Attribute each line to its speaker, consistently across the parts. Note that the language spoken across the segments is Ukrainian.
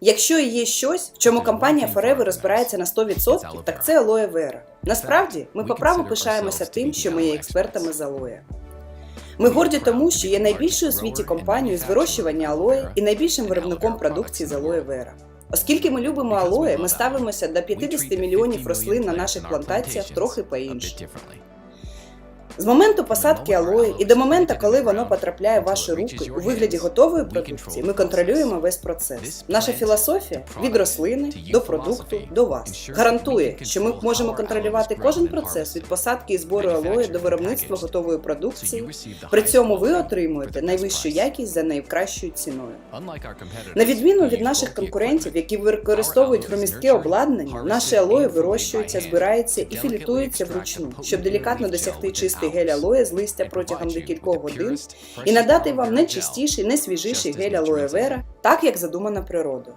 Speaker 1: Якщо є щось, в чому компанія Forever розбирається на 100%, так це алоє вера. Насправді, ми по праву пишаємося тим, що ми є експертами з алоє. Ми горді тому, що є найбільшою у світі компанією з вирощування алоє і найбільшим виробником продукції з алоє вера. Оскільки ми любимо алоє, ми ставимося до 50 мільйонів рослин на наших плантаціях трохи по-іншому. З моменту посадки алої і до моменту, коли воно потрапляє в ваші руки у вигляді готової продукції, ми контролюємо весь процес. Наша філософія від рослини до продукту до вас гарантує, що ми можемо контролювати кожен процес від посадки і збору алої до виробництва готової продукції. При цьому ви отримуєте найвищу якість за найкращою ціною. На відміну від наших конкурентів, які використовують громістке обладнання, наші алої вирощуються, збираються і філітуються вручну, щоб делікатно досягти чистий гель алоє з листя протягом декількох годин і надати вам найчистіший, найсвіжіший гель алоє вера, так як задумано природою.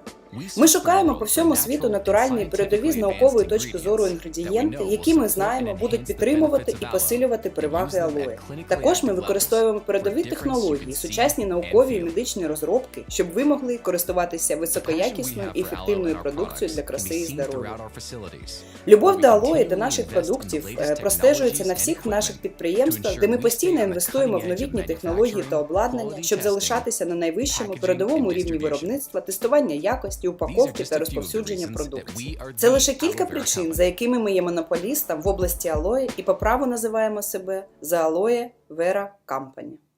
Speaker 1: Ми шукаємо по всьому світу натуральні і передові з наукової точки зору інгредієнти, які ми знаємо будуть підтримувати і посилювати переваги алоє. Також ми використовуємо передові технології, сучасні наукові і медичні розробки, щоб ви могли користуватися високоякісною і ефективною продукцією для краси і здоров'я. Любов до алої, до наших продуктів е, простежується на всіх наших підприємствах, де ми постійно інвестуємо в новітні технології та обладнання, щоб залишатися на найвищому передовому рівні виробництва, тестування якості, упаковки та розповсюдження продукції. Це лише кілька причин, за якими ми є монополістом в області алої і по праву називаємо себе за алоє Вера Company.